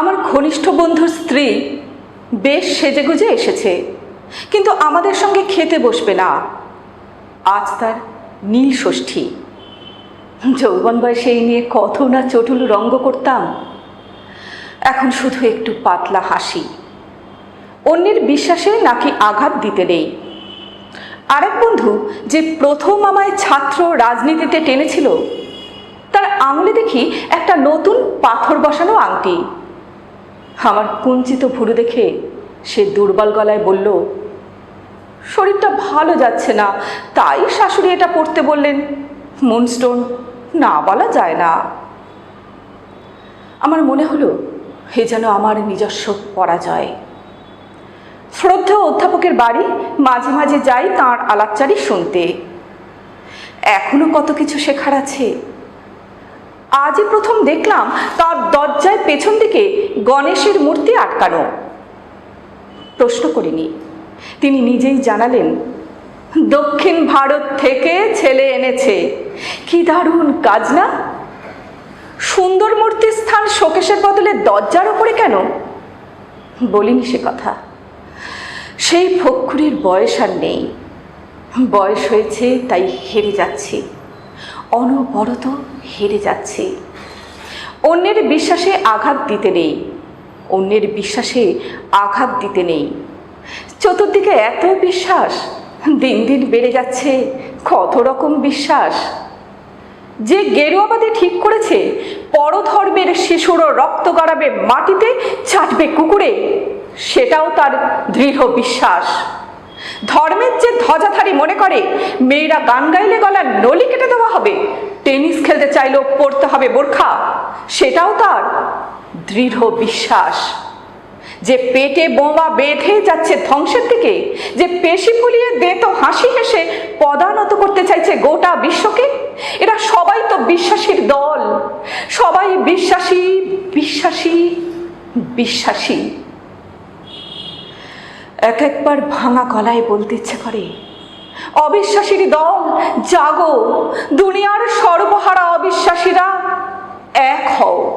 আমার ঘনিষ্ঠ বন্ধুর স্ত্রী বেশ সেজেগুজে এসেছে, কিন্তু আমাদের সঙ্গে খেতে বসবে না। আজ তার নীল ষষ্ঠী। যৌবন বয়সে এই নিয়ে কত না চটুল রঙ্গ করতাম। এখন শুধু একটু পাতলা হাসি। অন্যের বিশ্বাসে নাকি আঘাত দিতে নেই। আরেক বন্ধু যে প্রথম আমায় ছাত্র রাজনীতিতে টেনেছিল, তার আঙুলে দেখি একটা নতুন পাথর বসানো আংটি। আমার কুঞ্চিত ভুরু দেখে সে দুর্বল গলায় বলল, শরীরটা ভালো যাচ্ছে না, তাই শাশুড়ি এটা পড়তে বললেন। মুনস্টোন, না বলা যায় না। আমার মনে হলো, হে যেন আমার নিজস্ব পরাজয়। শ্রদ্ধা অধ্যাপকের বাড়ি মাঝে মাঝে যাই তাঁর আলাপচারি শুনতে। এখনও কত কিছু শেখার আছে। আজই প্রথম দেখলাম তার দরজায় পেছন দিকে গণেশের মূর্তি আটকানো। প্রশ্ন করিনি। তিনি নিজেই জানালেন, দক্ষিণ ভারত থেকে ছেলে এনেছে। কি দারুণ কাজ না? সুন্দর মূর্তির স্থান শোকেশের বদলে দরজার ওপরে কেন? বলিনি সে কথা। সেই ফক্ষুরির বয়স আর নেই। বয়স হয়েছে, তাই হেরে যাচ্ছি। অনবরত হেরে যাচ্ছি। অন্যের বিশ্বাসে আঘাত দিতে নেই। অন্যের বিশ্বাসে আঘাত দিতে নেই। চতুর্দিকে এত বিশ্বাস, দিন দিন বেড়ে যাচ্ছে কত রকম বিশ্বাস। যে গেরুয়াবাদে ঠিক করেছে, পরধর্মের শিশুরও রক্ত গড়াবে মাটিতে, চাটবে কুকুরে, সেটাও তার দৃঢ় বিশ্বাস। ধর্মের যে ধ্বজাধারী মনে করে, মেয়েরা গান গাইলে গলার নলি চাইলেও পড়তে হবে, বোরখা। সেটাও তার দৃঢ় বিশ্বাস যে পেটে বোমা বেঁধে যাচ্ছে ধ্বংসের দিকে, যে পেশি ফুলিয়ে দেতো হাসি হেসে পদানত করতে চাইছে গোটা বিশ্বকে। এরা সবাই তো বিশ্বাসীর দল, সবাই বিশ্বাসী বিশ্বাসী বিশ্বাসী। এক একবার ভাঙা গলায় বলতে ইচ্ছে করে অবিশ্বাসীর দল জাগো। দুনিয়ার সর্বহারা অবিশ্বাসীরা এক হও।